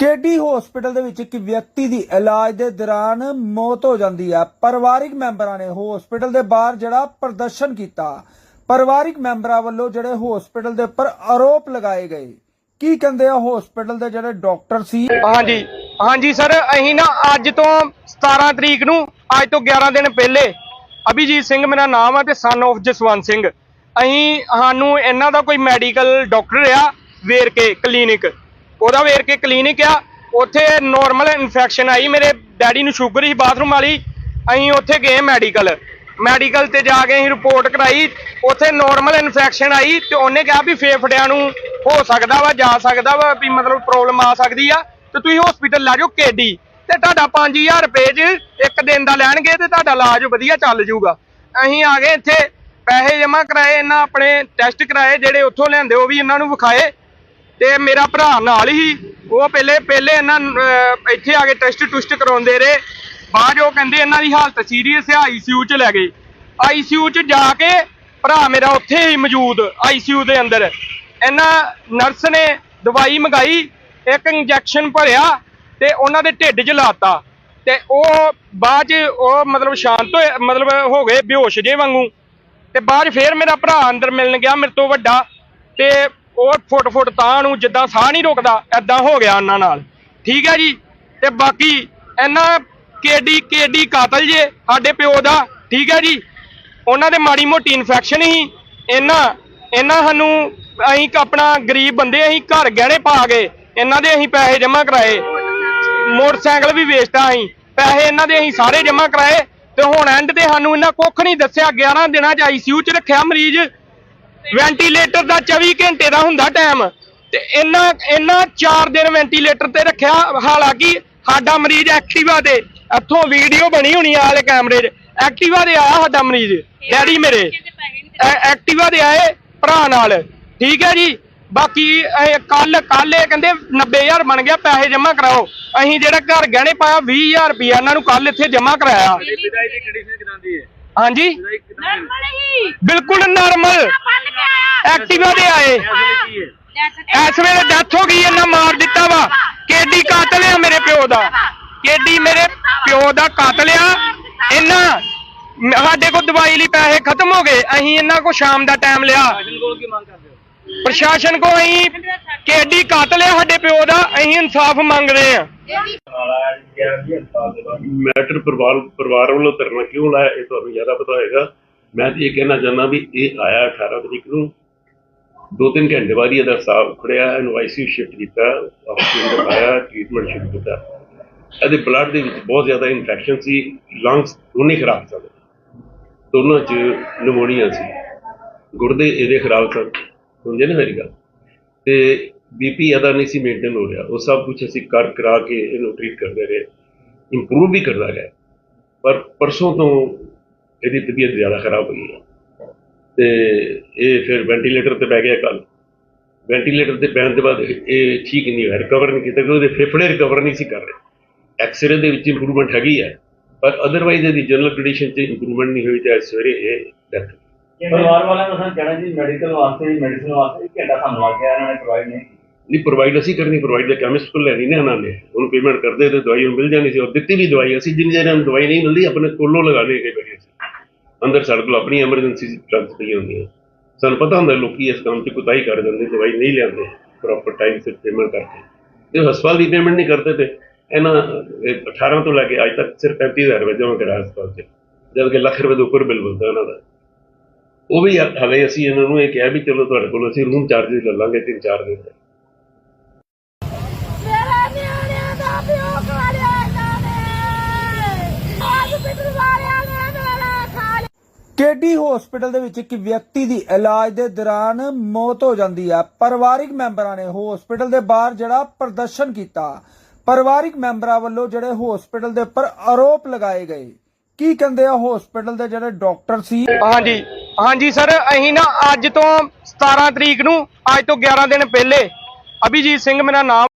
ਕੇਡੀ hospital ਦੇ ਵਿੱਚ ਇੱਕ ਵਿਅਕਤੀ ਦੀ ਇਲਾਜ ਦੇ ਦੌਰਾਨ ਮੌਤ ਹੋ ਜਾਂਦੀ ਹੈ? ਪਰਿਵਾਰਿਕ ਮੈਂਬਰਾਂ ਨੇ ਹਸਪੀਟਲ ਦੇ ਬਾਹਰ ਜਿਹੜਾ ਪ੍ਰਦਰਸ਼ਨ ਕੀਤਾ। ਪਰਿਵਾਰਿਕ ਮੈਂਬਰਾਂ ਵੱਲੋਂ ਜਿਹੜੇ ਹਸਪੀਟਲ ਦੇ ਉੱਪਰ ਆਰੋਪ ਲਗਾਏ ਗਏ। ਕੀ ਕਹਿੰਦੇ ਆ ਹਸਪੀਟਲ ਦੇ ਜਿਹੜੇ ਡਾਕਟਰ ਸੀ? ਹਾਂਜੀ ਹਾਂਜੀ ਸਰ, ਅਸੀਂ ਨਾ ਅੱਜ ਤੋਂ 17 ਤਰੀਕ ਨੂੰ, ਅੱਜ ਤੋਂ 11 ਦਿਨ ਪਹਿਲੇ ਅਭਿਜੀਤ ਸਿੰਘ ਮੇਰਾ ਨਾਮ ਆ ਤੇ ਸਨ of ਜਸਵੰਤ ਸਿੰਘ। ਅਸੀਂ, ਸਾਨੂੰ ਇਹਨਾਂ ਦਾ ਕੋਈ ਮੈਡੀਕਲ ਡਾਕਟਰ ਆ, ਵੇਰਕੇ ਕਲੀਨਿਕ ਉਹਦਾ ਵੇਰਕੇ ਕਲੀਨਿਕ ਆ, ਉੱਥੇ ਨਾਰਮਲ ਇਨਫੈਕਸ਼ਨ ਆਈ, ਮੇਰੇ ਡੈਡੀ ਨੂੰ ਸ਼ੂਗਰ ਸੀ ਬਾਥਰੂਮ ਵਾਲੀ, ਅਸੀਂ ਉੱਥੇ ਗਏ ਮੈਡੀਕਲ ਮੈਡੀਕਲ ਤੇ ਜਾ ਕੇ ਅਸੀਂ ਰਿਪੋਰਟ ਕਰਾਈ, ਉੱਥੇ ਨਾਰਮਲ ਇਨਫੈਕਸ਼ਨ ਆਈ ਤੇ ਉਹਨੇ ਕਿਹਾ ਵੀ ਫੇਫੜਿਆਂ ਨੂੰ ਹੋ ਸਕਦਾ ਵਾ, ਜਾ ਸਕਦਾ ਵਾ, ਵੀ ਮਤਲਬ ਪ੍ਰੋਬਲਮ ਆ ਸਕਦੀ ਆ, ਤੇ ਤੁਸੀਂ ਹਸਪੀਟਲ ਲੈ ਜਾਓ ਕੇਡੀ। ਤੇ ਤੁਹਾਡਾ 5000 ਰੁਪਏ 'ਚ ਇੱਕ ਦਿਨ ਦਾ ਲੈਣਗੇ ਤੇ ਤੁਹਾਡਾ ਇਲਾਜ ਵਧੀਆ ਚੱਲ ਜਾਊਗਾ। ਅਸੀਂ ਆ ਗਏ ਇੱਥੇ, ਪੈਸੇ ਜਮ੍ਹਾਂ ਕਰਾਏ, ਇਹਨਾਂ ਆਪਣੇ ਟੈਸਟ ਕਰਾਏ, ਜਿਹੜੇ ਉੱਥੋਂ ਲਿਆਂਦੇ, ਉਹ ਵੀ ਇਹਨਾਂ ਨੂੰ ਵਿਖਾਏ। ਤੇ ਮੇਰਾ ਭਰਾ ਨਾਲ ਹੀ ਉਹ ਪਹਿਲੇ ਪਹਿਲੇ ਇਹਨਾਂ ਇੱਥੇ ਆ ਕੇ ਟੈਸਟ ਟੁਸਟ ਕਰਾਉਂਦੇ ਰਹੇ। ਬਾਅਦ 'ਚ ਉਹ ਕਹਿੰਦੇ ਇਹਨਾਂ ਦੀ ਹਾਲਤ ਸੀਰੀਅਸ ਹੈ ਆਈਸੀਯੂ 'ਚ ਲੈ ਗਏ। ਆਈਸੀਯੂ 'ਚ ਜਾ ਕੇ ਭਰਾ ਮੇਰਾ ਉੱਥੇ ਹੀ ਮੌਜੂਦ ਆਈਸੀਯੂ ਦੇ ਅੰਦਰ। ਇਹਨਾਂ ਨਰਸ ਨੇ ਦਵਾਈ ਮੰਗਾਈ, ਇੱਕ ਇੰਜੈਕਸ਼ਨ ਭਰਿਆ ਤੇ ਉਹਨਾਂ ਦੇ ਢਿੱਡ 'ਚ ਲਾਤਾ। ਤੇ ਉਹ ਬਾਅਦ 'ਚ ਉਹ ਮਤਲਬ ਸ਼ਾਂਤ ਹੋਏ, ਮਤਲਬ ਹੋ ਗਏ ਬੇਹੋਸ਼ ਜੇ ਵਾਂਗੂ। ਤੇ ਬਾਅਦ 'ਚ ਫੇਰ ਮੇਰਾ ਭਰਾ ਅੰਦਰ ਮਿਲਣ ਗਿਆ, ਮੇਰੇ ਤੋਂ ਵੱਡਾ। ਤੇ ਉਹ ਫੁੱਟ ਫੁੱਟ ਤਾਂ ਨੂੰ ਜਿੱਦਾਂ ਸਾਹ ਨਹੀਂ ਰੁਕਦਾ ਐਦਾਂ ਹੋ ਗਿਆ ਉਹਨਾਂ ਨਾਲ। ਠੀਕ ਹੈ ਜੀ? ਤੇ ਬਾਕੀ ਇਹਨਾਂ ਕੇਡੀ ਕੇਡੀ ਕਾਤਲ ਜੇ ਸਾਡੇ ਪਿਓ ਦਾ, ਠੀਕ ਹੈ ਜੀ? ਉਹਨਾਂ ਦੇ ਮਾੜੀ ਮੋਟੀ ਇਨਫੈਕਸ਼ਨ ਹੀ ਇਹਨਾਂ ਇਹਨਾਂ ਸਾਨੂੰ ਅਸੀਂ ਆਪਣਾ ਗਰੀਬ ਬੰਦੇ, ਅਸੀਂ ਘਰ ਗਹਿਣੇ ਪਾ ਗਏ ਇਹਨਾਂ ਦੇ ਅਸੀਂ ਪੈਸੇ ਜਮ੍ਹਾਂ ਕਰਾਏ। ਮੋਟਰਸਾਈਕਲ ਵੀ ਵੇਚਤਾ ਅਸੀਂ। ਪੈਸੇ ਇਹਨਾਂ ਦੇ ਅਸੀਂ ਸਾਰੇ ਜਮ੍ਹਾਂ ਕਰਾਏ। ਤੇ ਹੁਣ ਐਂਡ ਤੇ ਸਾਨੂੰ ਇਹਨਾਂ ਕੁੱਖ ਨਹੀਂ ਦੱਸਿਆ 11 ਦਿਨਾਂ ਚ ਆਈਸੀਯੂ ਚ ਰੱਖਿਆ ਮਰੀਜ਼। ਵੈਂਟੀਲੇਟਰ ਦਾ 24 ਘੰਟੇ ਦਾ ਹੁੰਦਾ ਟਾਈਮ ਤੇ ਇਹਨਾਂ ਇਹਨਾਂ 4 ਦਿਨ ਵੈਂਟੀਲੇਟਰ ਤੇ ਰੱਖਿਆ ਹਾਲਾਂਕਿ ਸਾਡਾ ਮਰੀਜ਼ ਐਕਟਿਵਾ ਤੇ ਇੱਥੋਂ ਵੀਡੀਓ ਬਣੀ ਹੋਣੀ ਆ ਵਾਲੇ ਕੈਮਰੇ 'ਚ। ਐਕਟਿਵਾ ਤੇ ਆਇਆ ਸਾਡਾ ਮਰੀਜ਼ ਡੈਡੀ ਮੇਰੇ। ਐ- ਐਕਟਿਵਾ ਦੇ ਆਏ ਭਰਾ ਨਾਲ। ਠੀਕ ਹੈ ਜੀ? ਬਾਕੀ ਕੱਲ ਕੱਲ ਇਹ ਕਹਿੰਦੇ 90000 ਬਣ ਗਿਆ ਪੈਸੇ ਜਮ੍ਹਾਂ ਕਰਾਓ। ਅਸੀਂ ਜਿਹੜਾ ਘਰ ਗਹਿਣੇ ਪਾਇਆ 20000 ਰੁਪਇਆ ਇਹਨਾਂ ਨੂੰ ਕੱਲ ਇੱਥੇ ਜਮ੍ਹਾਂ ਕਰਾਇਆ। ਹਾਂਜੀ। ਬਿਲਕੁਲ ਨਾਰਮਲ। ਕੇ ਐਕਟਿਵਾ ਦੇ ਆਏ। ਕੀ ਇਸ ਵੇਲੇ ਡੈਥ ਹੋ ਗਈ ਇਹਨਾਂ ਮਾਰ ਦਿੱਤਾ ਵਾ। ਕੇਡੀ ਕਾਤਲ ਆ ਮੇਰੇ ਪਿਓ ਦਾ। ਕੇਡੀ ਮੇਰੇ ਪਿਓ ਦਾ ਕਾਤਲ ਆ। ਇਹਨਾਂ ਸਾਡੇ ਕੋਲ ਦਵਾਈ ਲਈ ਪੈਸੇ ਖਤਮ ਹੋ ਗਏ। ਅਸੀਂ ਇਹਨਾਂ ਕੋਲ ਸ਼ਾਮ ਦਾ ਟਾਈਮ ਲਿਆ। ਕੀ ਪ੍ਰਸ਼ਾਸਨ ਕੋ ਅਸੀਂ ਕੇਡੀ ਕਾਤਲ ਆ ਸਾਡੇ ਪਿਓ ਦਾ ਅਸੀਂ ਇਨਸਾਫ ਮੰਗ ਰਹੇ ਆ ਮੈਟਰ ਪਰਿਵਾਰ ਪਰਿਵਾਰ ਵੱਲੋਂ ਧਰਨਾ ਕਿਉਂ ਲਾਇਆ, ਇਹ ਤੁਹਾਨੂੰ ਜ਼ਿਆਦਾ ਪਤਾ ਹੋਏਗਾ। ਮੈਂ ਤਾਂ ਇਹ ਕਹਿਣਾ ਚਾਹੁੰਦਾ ਵੀ ਇਹ ਆਇਆ 18 ਤਰੀਕ ਨੂੰ। ਦੋ ਤਿੰਨ ਘੰਟੇ ਬਾਅਦ ਇਹਦਾ ਸਾਹ ਉਖੜਿਆ ਇਹਨੂੰ ਸ਼ਿਫਟ ਕੀਤਾ, ਆਕਸੀਜਨ ਦਿਖਾਇਆ ਟ੍ਰੀਟਮੈਂਟ ਸ਼ੁਰੂ ਕੀਤਾ। ਇਹਦੇ ਬਲੱਡ ਦੇ ਵਿੱਚ ਬਹੁਤ ਜ਼ਿਆਦਾ ਇਨਫੈਕਸ਼ਨ ਸੀ ਲੰਗਸ ਦੋਨੇ ਖਰਾਬ ਸਨ। ਦੋਨਾਂ 'ਚ ਨਮੋਨੀਆ ਸੀ। ਗੁਰਦੇ ਇਹਦੇ ਖਰਾਬ ਸਨ। ਸਮਝੇ ਨਾ ਮੇਰੀ ਗੱਲ? ਤੇ ਬੀਪੀ ਇਹਦਾ ਨਹੀਂ ਸੀ ਮੇਨਟੇਨ ਹੋ ਰਿਹਾ। ਉਹ ਸਭ ਕੁਝ ਅਸੀਂ ਕਰ ਕਰਾ ਕੇ ਇਹਨੂੰ ਟ੍ਰੀਟ ਕਰਦੇ ਰਹੇ। ਇੰਪਰੂਵ ਵੀ ਕਰਦਾ ਰਿਹਾ। ਪਰ ਪਰਸੋਂ ਤੋਂ ਇਹਦੀ ਤਬੀਅਤ ਜ਼ਿਆਦਾ ਖਰਾਬ ਹੋਈ ਹੈ। ਤੇ ਇਹ ਫਿਰ ਵੈਂਟੀਲੇਟਰ ਤੇ ਬਹਿ ਗਿਆ ਕੱਲ। ਵੈਂਟੀਲੇਟਰ ਤੇ ਬਹਿਣ ਦੇ ਬਾਅਦ ਇਹ ਠੀਕ ਨਹੀਂ ਹੋਇਆ। ਰਿਕਵਰ ਨਹੀਂ ਕੀਤਾ। ਕਿਉਂਕਿ ਉਹਦੇ ਫੇਫੜੇ ਰਿਕਵਰ ਨਹੀਂ ਸੀ ਕਰ ਰਹੇ। ਐਕਸਰੇ ਦੇ ਵਿੱਚ ਇੰਪਰੂਵਮੈਂਟ ਹੈਗੀ ਹੈ। ਪਰ ਅਦਰਵਾਈਜ਼ ਇਹਦੀ ਜਨਰਲ ਕੰਡੀਸ਼ਨ 'ਚ ਇੰਪਰੂਵਮੈਂਟ ਨਹੀਂ ਹੋਈ ਤੇ ਅੱਜ ਸਵੇਰੇ ਇਹ ਡੈਥ ਪਰਿਵਾਰ ਵਾਲਿਆਂ ਨੂੰ ਸਾਨੂੰ ਕਹਿਣਾ ਜੀ ਮੈਡੀਕਲ ਵਾਸਤੇ ਮੈਡੀਸਨ ਵਾਸਤੇ ਘੰਟਾ ਸਾਨੂੰ ਲੱਗ ਗਿਆ। ਇਹਨਾਂ ਨੇ ਪ੍ਰੋਵਾਈਡ ਨਹੀਂ ਨਹੀਂ ਪ੍ਰੋਵਾਈਡ ਅਸੀਂ ਕਰਨੀ ਪ੍ਰੋਵਾਈਡ ਦਾ ਕੈਮਿਸਟ ਕੋਲ ਲੈਣੀ ਨਾ ਇਹਨਾਂ ਨੇ ਉਹਨੂੰ ਪੇਮੈਂਟ ਕਰਦੇ ਤੇ ਦਵਾਈ ਉਹ ਮਿਲ ਜਾਣੀ ਸੀ। ਔਰ ਦਿੱਤੀ ਵੀ ਦਵਾਈ, ਅਸੀਂ ਜਿੰਨੀ ਦੇਰ ਨੂੰ ਦਵਾਈ ਨਹੀਂ ਮਿਲਦੀ, ਆਪਣੇ ਕੋਲੋਂ ਲਗਾਣੇ ਕਈ ਵਾਰੀ ਅਸੀਂ। ਅੰਦਰ ਸਾਡੇ ਕੋਲ ਆਪਣੀ ਐਮਰਜੈਂਸੀ ਡਰੱਗਸ ਪਈਆਂ ਹੁੰਦੀਆਂ। ਸਾਨੂੰ ਪਤਾ ਹੁੰਦਾ ਲੋਕੀ ਇਸ ਕੰਮ 'ਚ ਕੁਤਾਈ ਕਰ ਜਾਂਦੇ, ਦਵਾਈ ਨਹੀਂ ਲਿਆਉਂਦੇ ਪ੍ਰੋਪਰ ਟਾਈਮ ਸਿਰ ਪੇਮੈਂਟ ਕਰਕੇ। ਜੇ ਹਸਪਤਾਲ ਦੀ ਪੇਮੈਂਟ ਨਹੀਂ ਕਰਦੇ ਤੇ ਇਹਨਾਂ, ਇਹ 18 ਤੋਂ ਲੈ ਕੇ ਅੱਜ ਤੱਕ ਸਿਰਫ 35000 ਰੁਪਏ ਜਮ੍ਹਾਂ ਕਰਾਇਆ ਹਸਪਤਾਲ 'ਚ। ਜਦ ਕਿ ਲੱਖ ਰੁਪਏ ਦੇ ਉੱਪਰ ਬਿੱਲ ਬਣਦਾ ਉਹਨਾਂ ਦਾ। ਉਹ ਵੀ ਹਾਲੇ ਅਸੀਂ ਇਹਨਾਂ ਨੂੰ ਇਹ ਕਿਹਾ ਵੀ ਚਲੋ ਤੁਹਾਡੇ ਕੋਲ ਅਸੀਂ ਰੂਮ ਚਾਰजेस ਲੈ ਲਾਂਗੇ ਤਿੰਨ ਚਾਰ ਦਿਨ ਦੇ ਮੇਰੇ ਨਿਆਣਿਆਂ ਦਾ ਪਿਓ ਖੜਿਆ ਇਹਨਾਂ ਨੇ ਅੱਜ ਪਿੱਟਰ ਵਾਲਿਆਂ ਨੇ ਮੇਰਾ ਖਾ ਲਿਆ ਕੇਡੀ ਹਸਪੀਟਲ ਦੇ ਵਿੱਚ ਇੱਕ ਵਿਅਕਤੀ ਦੀ ਇਲਾਜ ਦੇ ਦੌਰਾਨ ਮੌਤ ਹੋ ਜਾਂਦੀ ਹੈ ਪਰਿਵਾਰਿਕ ਮੈਂਬਰਾਂ ਨੇ ਹਸਪੀਟਲ ਦੇ ਬਾਹਰ ਜਿਹੜਾ ਪ੍ਰਦਰਸ਼ਨ ਕੀਤਾ। ਪਰਿਵਾਰਿਕ ਮੈਂਬਰਾਂ ਵੱਲੋਂ ਜਿਹੜੇ ਹਸਪੀਟਲ ਦੇ ਉੱਪਰ ਆਰੋਪ ਲਗਾਏ ਗਏ। ਕੀ ਕਹਿੰਦੇ ਆ ਹਸਪੀਟਲ ਦੇ ਜਿਹੜੇ ਡਾਕਟਰ ਸੀ? ਹਾਂਜੀ ਹਾਂਜੀ ਸਰ, ਅਸੀਂ ਨਾ ਅੱਜ ਤੋਂ 17 ਤਰੀਕ ਨੂੰ, ਅੱਜ ਤੋਂ 11 ਦਿਨ ਪਹਿਲੇ ਅਭਿਜੀਤ ਸਿੰਘ ਮੇਰਾ ਨਾਮ